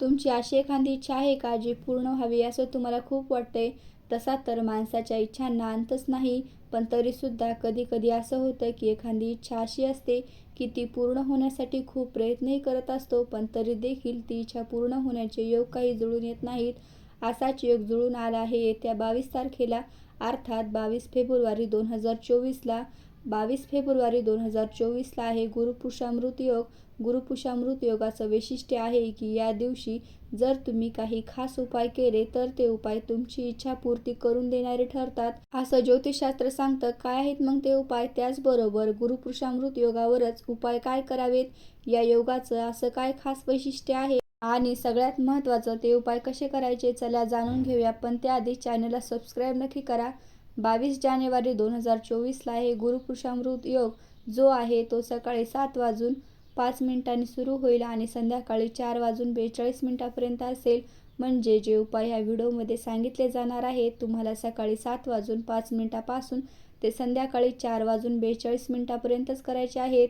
तुमची अशी एखादी इच्छा आहे का जी पूर्ण व्हावी असं तुम्हाला खूप वाटतंय? तसा तर माणसाच्या इच्छांना अंतच नाही पण तरीसुद्धा कधी कधी असं होतं की एखादी इच्छा अशी असते की ती पूर्ण होण्यासाठी खूप प्रयत्नही करत असतो पण तरी देखील ती इच्छा पूर्ण होण्याचे योग काही जुळून येत नाहीत. असाच योग जुळून आला आहे येत्या बावीस तारखेला अर्थात बावीस फेब्रुवारी दोन हजार चोवीसला. बावीस फेब्रुवारी दोन हजार चोवीसला आहे. गुरुपुषामृत योग. गुरुपुषामृत योगाचं वैशिष्ट्य आहे की या दिवशी जर तुम्ही काही खास उपाय केले तर ते उपाय तुमची इच्छा पूर्ती करून देणारे ठरतात. असं ज्योतिषशास्त्र सांगतं. काय आहेत मग ते उपाय? त्याचबरोबर गुरुपुषामृत योगावरच उपाय काय करावेत? या योगाचं असं काय खास वैशिष्ट्य आहे? आणि सगळ्यात महत्त्वाचं ते उपाय कसे करायचे? चला जाणून घेऊया. पण त्याआधी चॅनलला सबस्क्राईब नक्की करा. बावीस जानेवारी दोन हजार चोवीसला आहे गुरुपुरुषामृत योग जो आहे तो सकाळी सात वाजून पाच मिनिटांनी सुरू होईल आणि संध्याकाळी चार वाजून बेचाळीस मिनिटापर्यंत असेल. म्हणजे जे उपाय ह्या व्हिडिओमध्ये सांगितले जाणार आहेत तुम्हाला सकाळी सात वाजून पाच मिनिटापासून ते संध्याकाळी चार वाजून बेचाळीस मिनिटापर्यंतच करायचे आहेत.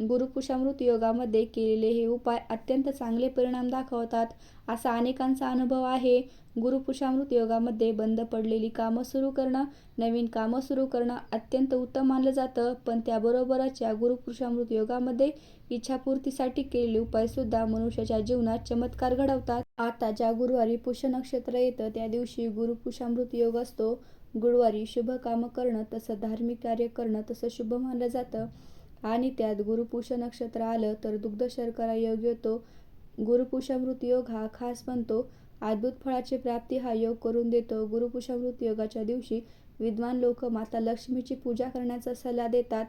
गुरुकुशामृत योगामध्ये केलेले हे उपाय अत्यंत चांगले परिणाम दाखवतात. असा अनेकांचा अनुभव आहे. गुरुपुषामृत योगामध्ये बंद पडलेली कामं सुरू करणं नवीन कामं सुरू करणं अत्यंत उत्तम मानलं जातं. पण त्याबरोबरच या गुरुपुषामृत योगामध्ये इच्छापूर्तीसाठी केलेले उपायसुद्धा मनुष्याच्या जीवनात चमत्कार घडवतात. आता ज्या गुरुवारी पुष्य नक्षत्र येतं त्या दिवशी गुरुपुषामृत योग असतो. गुरुवारी शुभ कामं करणं तसं धार्मिक कार्य करणं तसं शुभ मानलं जातं. आणि त्यात गुरुपुष नक्षत्र आलं तर दुग्ध शर्करा योग येतो. गुरुपुषामृत योग हा खास बनतो. अद्भुत फळाची प्राप्ती हा योग करून देतो. गुरुपुषामृत योगाच्या दिवशी विद्वान लोक माता लक्ष्मीची पूजा करण्याचा सल्ला देतात.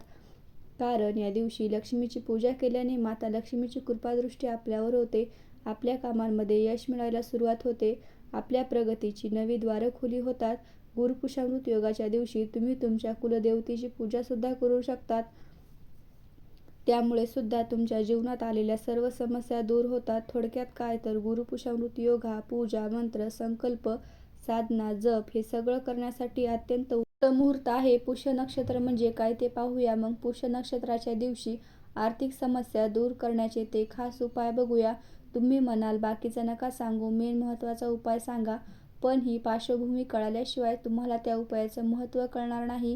कारण या दिवशी लक्ष्मीची पूजा केल्याने माता लक्ष्मीची कृपादृष्टी आपल्यावर होते. आपल्या कामांमध्ये यश मिळायला सुरुवात होते. आपल्या प्रगतीची नवी द्वारं खुली होतात. गुरुपुषामृत योगाच्या दिवशी तुम्ही तुमच्या कुलदेवतेची पूजासुद्धा करू शकतात. त्यामुळे सुद्धा तुमच्या जीवनात आलेल्या सर्व समस्या दूर होतात. थोडक्यात काय? तर गुरुपुषामृत योगा पूजा मंत्र संकल्प साधना जप हे सगळं करण्यासाठी अत्यंत उत्तम मुहूर्त आहे. पुष्य नक्षत्र म्हणजे काय ते पाहूया. मग पुष्य नक्षत्राच्या दिवशी आर्थिक समस्या दूर करण्याचे ते खास उपाय बघूया. तुम्ही म्हणाल बाकीचं नका सांगू. मेन महत्त्वाचा उपाय सांगा. पण ही पार्श्वभूमी कळाल्याशिवाय तुम्हाला त्या उपायाचं महत्त्व कळणार नाही.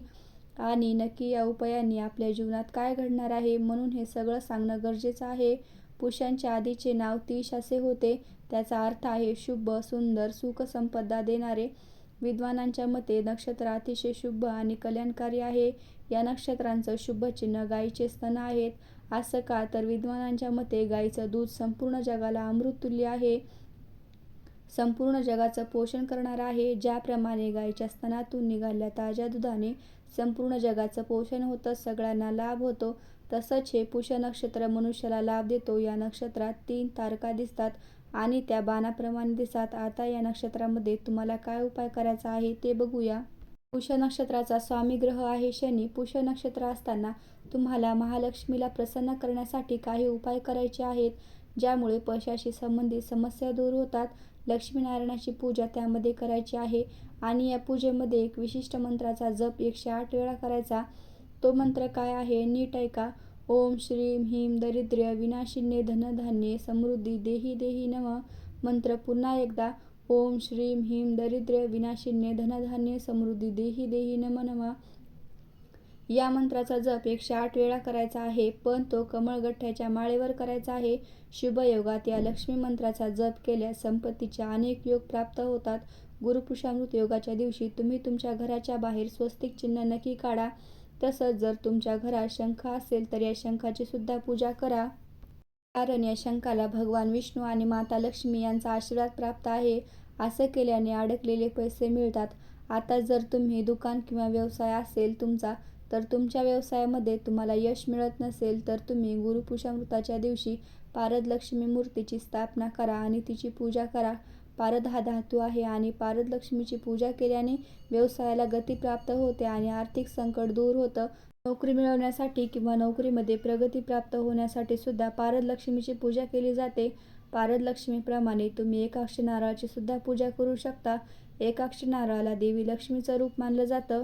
आणि नक्की या उपायांनी आपल्या जीवनात काय घडणार आहे म्हणून हे सगळं सांगणं गरजेचं आहे. पुरुषांच्या आधीचे नाव तीश असे होते. त्याचा अर्थ आहे शुभ सुंदर सुख संपदा देणारे. विद्वानांच्या मते नक्षत्र अतिशय शुभ आणि कल्याणकारी आहे. या नक्षत्रांचं शुभ चिन्ह गायीचे स्तन आहेत. असं का तर विद्वानांच्या मते गायीचं दूध संपूर्ण जगाला अमृततुल्य आहे. संपूर्ण जगाचं पोषण करणार आहे. ज्याप्रमाणे गायीच्या स्तनातून निघाल्या ताज्या दुधाने संपूर्ण जगाचं पोषण होतं सगळ्यांना लाभ होतो. तसंच हे पुष नक्षत्र मनुष्याला लाभ देतो. या नक्षत्रात तीन तारका दिसतात आणि त्या बाणाप्रमाणे दिसतात. आता या नक्षत्रामध्ये तुम्हाला काय उपाय करायचा आहे ते बघूया. पुष नक्षत्राचा स्वामी ग्रह आहे शनी. पुष नक्षत्र असताना तुम्हाला महालक्ष्मीला प्रसन्न करण्यासाठी काही उपाय करायचे आहेत ज्यामुळे पैशाशी संबंधित समस्या दूर होतात. लक्ष्मीनारायणाची पूजा त्यामध्ये करायची आहे. आणि या पूजेमध्ये एक विशिष्ट मंत्राचा जप एकशे आठ वेळा करायचा. तो मंत्र काय आहे? नीट ऐका. ओम श्रीम ह्रीम दरिद्र्य विनाशिन्ये धनधान्ये समृद्धी देही देही नम. मंत्र पुन्हा एकदा. ओम श्रीम ह्रीम दरिद्र्य विनाशिन्ये धनधान्ये समृद्धी देही देही नम नम. या मंत्राचा जप एकशे आठ वेळा करायचा आहे पण तो कमळगठ्ठ्याच्या माळेवर करायचा आहे. शुभयोगात या लक्ष्मी मंत्राचा जप केल्यास संपत्तीचे अनेक योग प्राप्त होतात. गुरुपुषामृत योगाच्या दिवशी तुम्ही तुमच्या घराच्या बाहेर स्वस्तिक चिन्ह नक्की काढा. तसंच जर तुमच्या घरात शंख असेल तर या शंखाची सुद्धा पूजा करा. कारण या शंखाला भगवान विष्णू आणि माता लक्ष्मी यांचा आशीर्वाद प्राप्त आहे. असं केल्याने अडकलेले पैसे मिळतात. आता जर तुम्ही दुकान किंवा व्यवसाय असेल तुमचा तर तुमच्या व्यवसायामध्ये तुम्हाला यश मिळत नसेल तर तुम्ही गुरुपुषामृताच्या दिवशी पारद लक्ष्मी मूर्तीची स्थापना करा आणि तिची पूजा करा. पारद हा धातू आहे आणि पारद लक्ष्मीची पूजा केल्याने व्यवसायाला गती प्राप्त होते आणि आर्थिक संकट दूर होतं. नोकरी मिळवण्यासाठी किंवा नोकरीमध्ये प्रगती प्राप्त होण्यासाठी सुद्धा पारद लक्ष्मीची पूजा केली जाते. पारद लक्ष्मीप्रमाणे तुम्ही एकाक्ष नारळाची सुद्धा पूजा करू शकता. एकाक्ष नारळाला देवी लक्ष्मीचं रूप मानलं जातं.